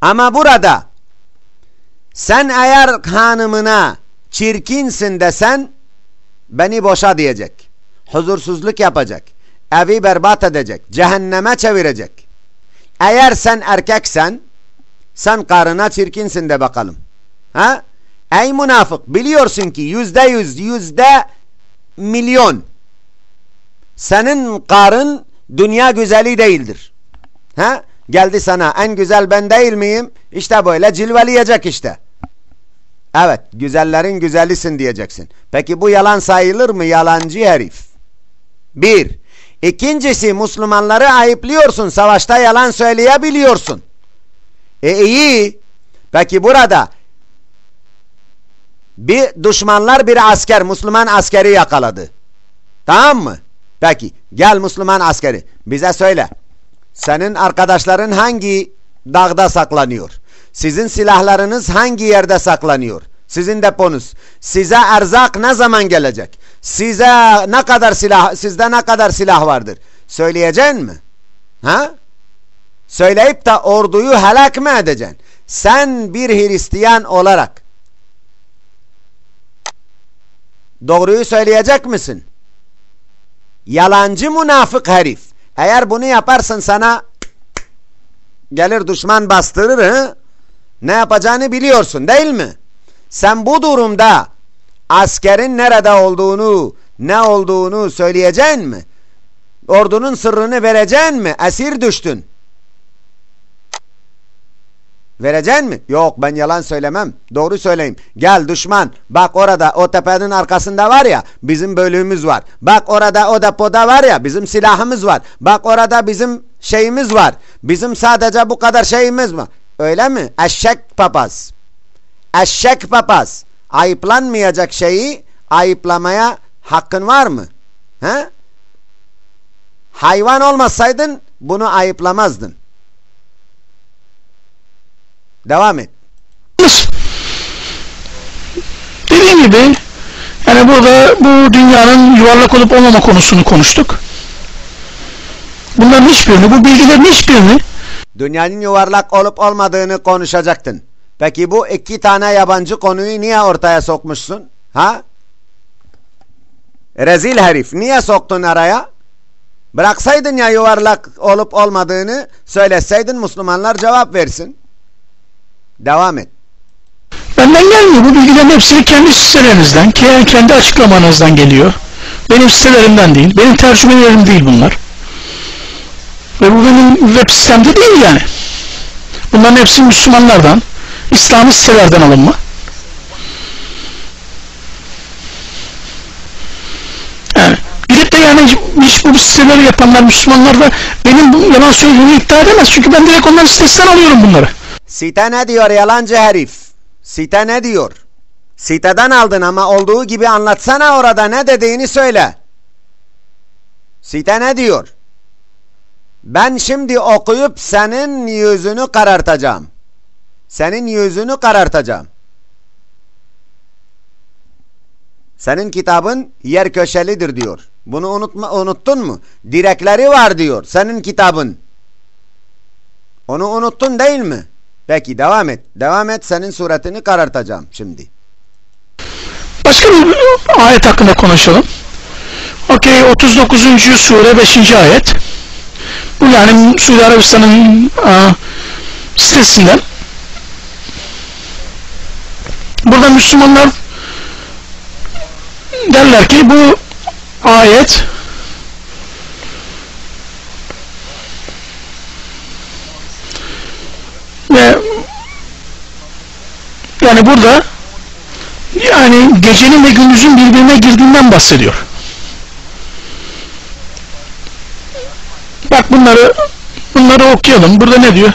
Ama burada sen eğer hanımına çirkinsin desen beni boşa diyecek. Huzursuzluk yapacak. Evi berbat edecek. Cehenneme çevirecek. Eğer sen erkeksen sen karına çirkinsin de bakalım. Ha? Ey münafık biliyorsun ki yüzde yüz yüzde milyon senin karın dünya güzeli değildir. Ha? Geldi sana en güzel ben değil miyim? İşte böyle cilveleyecek işte. Evet güzellerin güzelisin diyeceksin. Peki bu yalan sayılır mı yalancı herif? Bir. İkincisi Müslümanları ayıplıyorsun. Savaşta yalan söyleyebiliyorsun. E iyi. Peki burada bir düşmanlar bir asker Müslüman askeri yakaladı. Tamam mı? Peki gel Müslüman askeri bize söyle. Senin arkadaşların hangi dağda saklanıyor? Sizin silahlarınız hangi yerde saklanıyor? Sizin deponuz. Size erzak ne zaman gelecek? Size ne kadar silah, sizde ne kadar silah vardır? Söyleyeceksin mi? Ha? Söyleyip de orduyu helak mı edeceksin? Sen bir Hristiyan olarak doğruyu söyleyecek misin? Yalancı münafık herif. Eğer bunu yaparsın sana gelir düşman bastırır? Ne yapacağını biliyorsun değil mi? Sen bu durumda askerin nerede olduğunu, ne olduğunu söyleyeceksin mi? Ordunun sırrını vereceksin mi? Esir düştün. Vereceksin mi? Yok ben yalan söylemem. Doğru söyleyeyim. Gel düşman. Bak orada o tepenin arkasında var ya bizim bölüğümüz var. Bak orada o depoda var ya bizim silahımız var. Bak orada bizim şeyimiz var. Bizim sadece bu kadar şeyimiz mi? Öyle mi? Eşek papaz. Eşek papaz. Ayıplanmayacak şeyi ayıplamaya hakkın var mı? He? Hayvan olmasaydın bunu ayıplamazdın. Devam et. Dediğim gibi yani burada bu dünyanın yuvarlak olup olmama konusunu konuştuk. Bunların hiçbirini, bu bilgilerin hiçbirini Dünyanın yuvarlak olup olmadığını konuşacaktın. Peki bu iki tane yabancı konuyu niye ortaya sokmuşsun? Ha? Rezil herif. Niye soktun araya? Bıraksaydın ya yuvarlak olup olmadığını söyleseydin Müslümanlar cevap versin. Devam et. benden gelmiyor. Bu bilgilerin hepsi kendi sitelerinizden, ke- kendi açıklamanızdan geliyor. Benim sitelerimden değil, benim tercümelerim değil bunlar. Ve bu benim web sitemde değil yani. Bunların hepsi Müslümanlardan, İslami sitelerden alınma. Yani gidip de yani hiç bu siteleri yapanlar Müslümanlar da benim bu yalan söylediğimi iddia edemez. Çünkü ben direkt onların sitesinden alıyorum bunları. Site ne diyor yalancı herif? Site ne diyor? Siteden aldın ama olduğu gibi anlatsana orada ne dediğini söyle. Site ne diyor? Ben şimdi okuyup senin yüzünü karartacağım. Senin yüzünü karartacağım. Senin kitabın yer köşelidir diyor. Bunu unutma, unuttun mu? Direkleri var diyor senin kitabın. Onu unuttun değil mi? Peki devam et. Devam et senin suretini karartacağım şimdi. Başka bir ayet hakkında konuşalım. Okey 39. sure 5. ayet. Bu yani Suudi Arabistan'ın sitesinden. Burada Müslümanlar derler ki bu ayet ve yani burada yani gecenin ve gündüzün birbirine girdiğinden bahsediyor. Bak bunları bunları okuyalım. Burada ne diyor?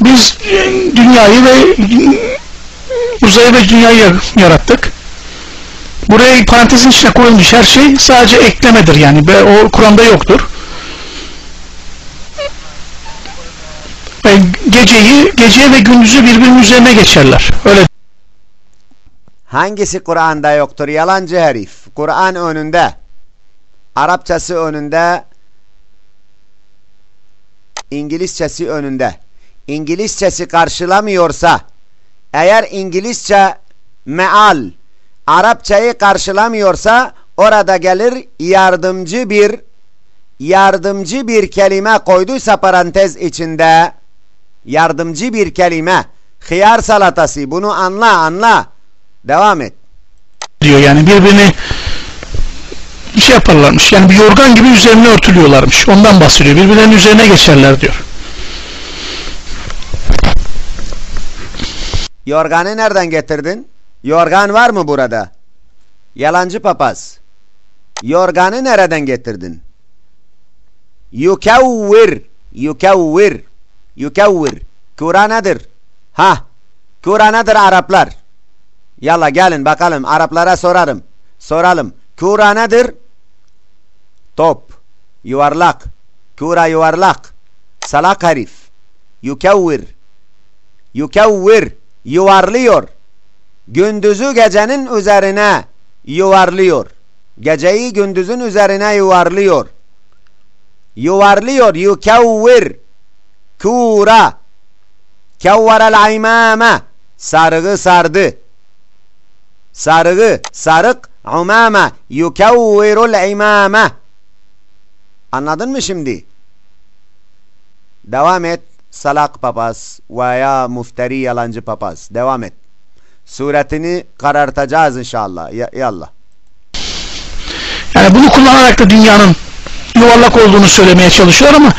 Biz dünyayı ve uzayı ve dünyayı yarattık. Buraya parantezin içine koyulmuş her şey sadece eklemedir yani. Ve o Kur'an'da yoktur. Ve geceyi, geceye ve gündüzü birbirinin üzerine geçerler. Öyle Hangisi Kur'an'da yoktur? Yalancı herif. Kur'an önünde. Arapçası önünde. İngilizcesi önünde. İngilizcesi karşılamıyorsa eğer İngilizce meal Arapçayı karşılamıyorsa orada gelir yardımcı bir yardımcı bir kelime koyduysa parantez içinde yardımcı bir kelime. Hıyar salatası. Bunu anla anla. Devam et. Diyor yani birbirini şey yaparlarmış. Yani bir yorgan gibi üzerine örtülüyorlarmış. Ondan bahsediyor. Birbirlerinin üzerine geçerler diyor. Yorganı nereden getirdin? Yorgan var mı burada? Yalancı papaz. Yorganı nereden getirdin? Yukevvir. Yukevvir yukevvir kura nedir ha kura nedir Araplar Yalla gelin bakalım Araplara sorarım. Soralım. Kura nedir? Top. Yuvarlak. Kura yuvarlak. Salak herif. Yukevvir. Yukevvir. Yuvarlıyor. Gündüzü gecenin üzerine yuvarlıyor. Geceyi gündüzün üzerine yuvarlıyor. Yuvarlıyor. Yukevvir. Kura. Kevvarel imame. Sarığı sardı sarığı, sarık, umame, yukevvirul imame. Anladın mı şimdi? Devam et. Salak papaz veya mufteri yalancı papaz. Devam et. Suretini karartacağız inşallah. Ya, yallah. Yani bunu kullanarak da dünyanın yuvarlak olduğunu söylemeye çalışıyor ama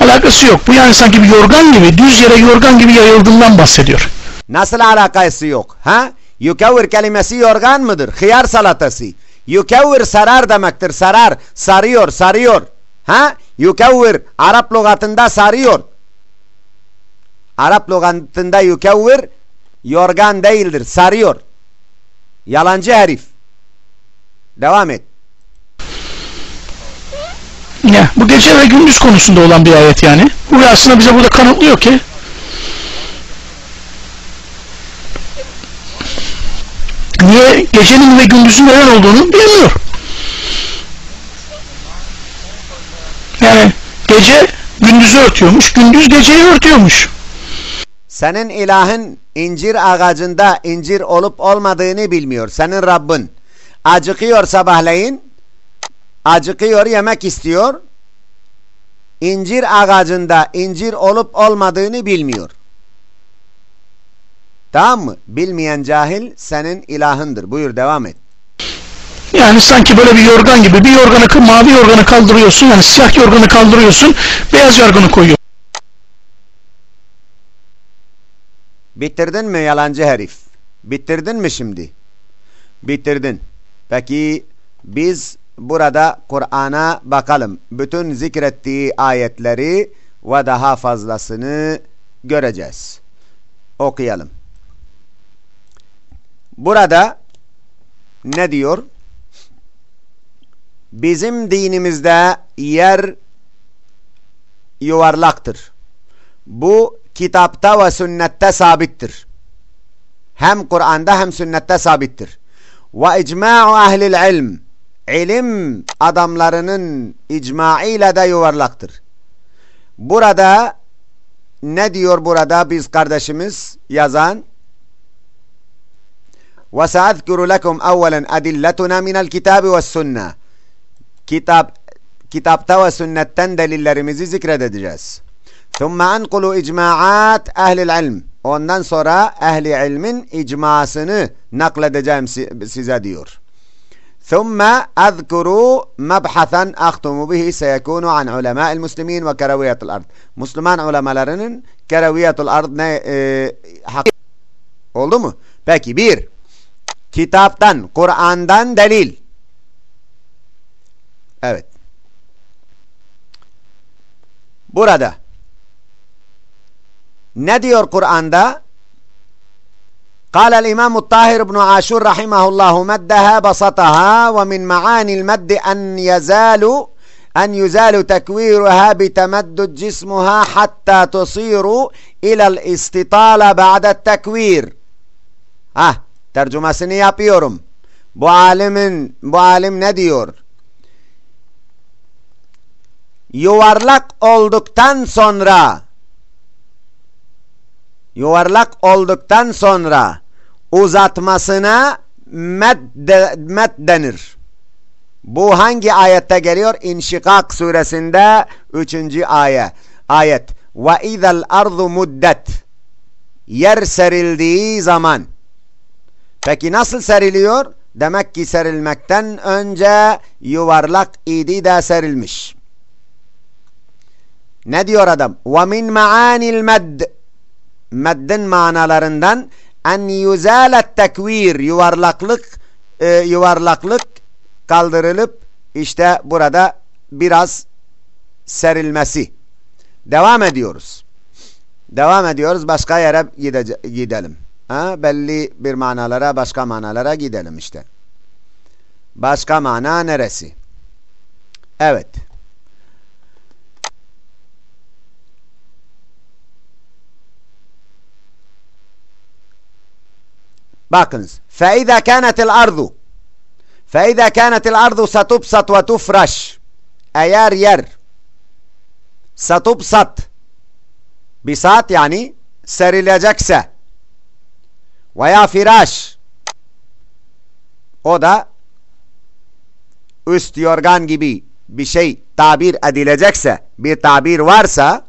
alakası yok. Bu yani sanki bir yorgan gibi, düz yere yorgan gibi yayıldığından bahsediyor. Nasıl alakası yok? Ha? Yukevvir kelimesi yorgan mıdır? Hıyar salatası. Yukevvir sarar demektir. Sarar. Sarıyor, sarıyor. Ha? Yukevvir Arap lügatında sarıyor. Arap lügatında yukevvir yorgan değildir. Sarıyor. Yalancı herif. Devam et. Ya, bu gece ve gündüz konusunda olan bir ayet yani. Bu aslında bize burada kanıtlıyor ki niye gecenin ve gündüzün neden olduğunu bilmiyor. Yani gece gündüzü örtüyormuş, gündüz geceyi örtüyormuş. Senin ilahın incir ağacında incir olup olmadığını bilmiyor. Senin Rabbin acıkıyor sabahleyin, acıkıyor yemek istiyor. İncir ağacında incir olup olmadığını bilmiyor. Tamam mı? Bilmeyen cahil senin ilahındır. Buyur devam et. Yani sanki böyle bir yorgan gibi bir yorganı mavi yorganı kaldırıyorsun yani siyah yorganı kaldırıyorsun beyaz yorganı koyuyorsun. Bitirdin mi yalancı herif? Bitirdin mi şimdi? Bitirdin. Peki biz burada Kur'an'a bakalım. Bütün zikrettiği ayetleri ve daha fazlasını göreceğiz. Okuyalım. Burada ne diyor? Bizim dinimizde yer yuvarlaktır. Bu kitapta ve sünnette sabittir. Hem Kur'an'da hem sünnette sabittir. Ve icma'u ehlil ilm ilim adamlarının icmaıyla da yuvarlaktır. Burada ne diyor burada biz kardeşimiz yazan? وسأذكر لكم أولا أدلتنا من الكتاب والسنة kitap kitapta ve sünnetten delillerimizi zikredeceğiz. ثم أنقل إجماعات أهل العلم ondan sonra ehli ilmin icmasını nakledeceğim size diyor. ثم أذكر مبحثا أختم به سيكون عن علماء المسلمين وكروية الأرض Müslüman ulemalarının kereviyetul ard ne e, hak oldu mu? Peki bir kitaptan, Kur'an'dan delil. Evet. Burada ne diyor Kur'an'da? قال الإمام الطاهر بن عاشور رحمه الله مدها بسطها ومن معاني المد أن يزال أن يزال تكويرها بتمدد جسمها حتى تصير إلى الاستطالة بعد التكوير آه. Bu alimin, bu alim ne diyor? Yuvarlak olduktan sonra yuvarlak olduktan sonra uzatmasına med, de, med denir. Bu hangi ayette geliyor? İnşikak suresinde 3. ayet. Ayet. Ve izel ardu muddet. Yer serildiği zaman. Peki nasıl seriliyor? Demek ki serilmekten önce yuvarlak idi de serilmiş. Ne diyor adam? Ve min maanil med. Meddin manalarından en yuzalet tekvir yuvarlaklık e, yuvarlaklık kaldırılıp işte burada biraz serilmesi. Devam ediyoruz. Devam ediyoruz. Başka yere gidelim. Ha? Belli bir manalara başka manalara gidelim işte. Başka mana neresi? Evet. باكنز فإذا كانت الأرض فإذا كانت الأرض ستبسط وتفرش أيار ير ستبسط. بساط يعني سريلجكسة veya ويا فراش. أو دا أست يورغان جبي بشيء تعبير edilecekse bir بتعبير وارسة.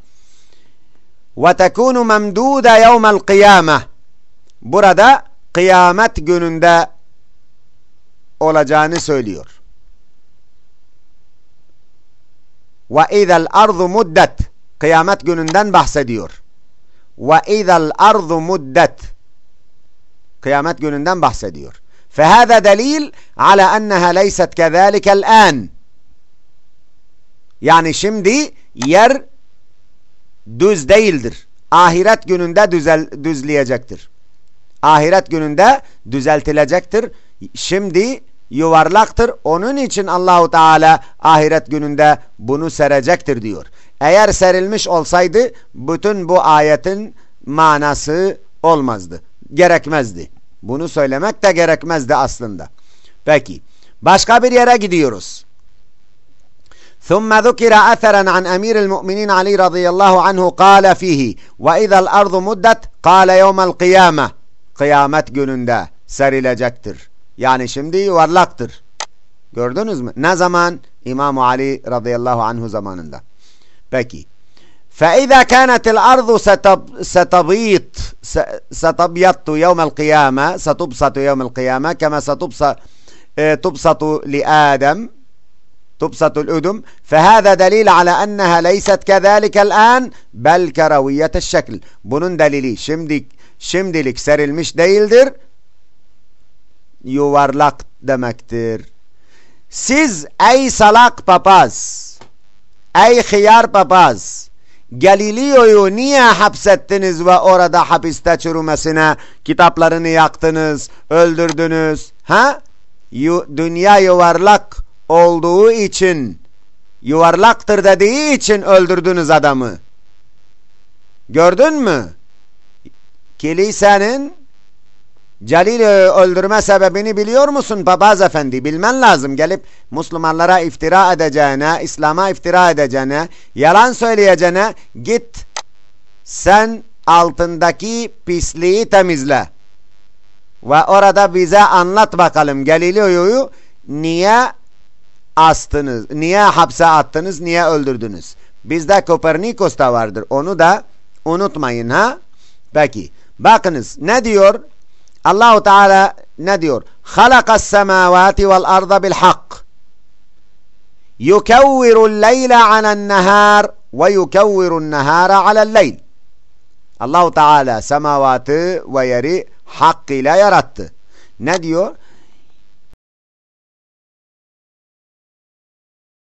وَتَكُونُ ممدودة يَوْمَ الْقِيَامَةِ. Burada kıyamet gününde olacağını söylüyor. Ve izel arzu muddet kıyamet gününden bahsediyor. Ve izel arzu muddet kıyamet gününden bahsediyor. فهذا دليل على أنها ليست كذلك الآن yani şimdi yer düz değildir. Ahiret gününde düzel, düzleyecektir. Ahiret gününde düzeltilecektir. Şimdi yuvarlaktır. Onun için Allahu Teala ahiret gününde bunu serecektir diyor. Eğer serilmiş olsaydı bütün bu ayetin manası olmazdı. Gerekmezdi. Bunu söylemek de gerekmezdi aslında. Peki. Başka bir yere gidiyoruz. ثم ذكر أثرا عن أمير المؤمنين علي رضي الله عنه قال فيه وإذا الأرض مدت قال يوم القيامة Kıyamet gününde serilecektir. Yani şimdi yuvarlaktır. Gördünüz mü? Ne zaman? İmam Ali radıyallahu anhu zamanında. Peki. فإذا كانت الأرض ستبيط ستبيض يوم القيامة ستبسط يوم القيامة كما ستبسط تبسط لآدم تبسط الأدم فهذا دليل على أنها ليست كذلك الآن بل كروية الشكل bunun delili şimdi şimdilik serilmiş değildir yuvarlak demektir siz ey salak papaz ey hıyar papaz Galileo'yu niye hapsettiniz ve orada hapiste çürümesine kitaplarını yaktınız, öldürdünüz? Ha? Dünya yuvarlak olduğu için, yuvarlaktır dediği için öldürdünüz adamı. Gördün mü? Kilisenin Calile'yi öldürme sebebini biliyor musun papaz efendi? Bilmen lazım. Gelip Müslümanlara iftira edeceğine, İslam'a iftira edeceğine, yalan söyleyeceğine git sen altındaki pisliği temizle. Ve orada bize anlat bakalım Galileo'yu niye astınız, niye hapse attınız, niye öldürdünüz? Bizde Kopernikus da vardır. Onu da unutmayın ha. Peki. Bakınız ne diyor? Allahu Teala ne diyor? Halakas semavati vel arda bil hak. Yukevvirul leyla alen nehar ve yukevvirun nehara alel leyl. Allahu Teala semavatı ve yeri hak ile yarattı. Ne diyor?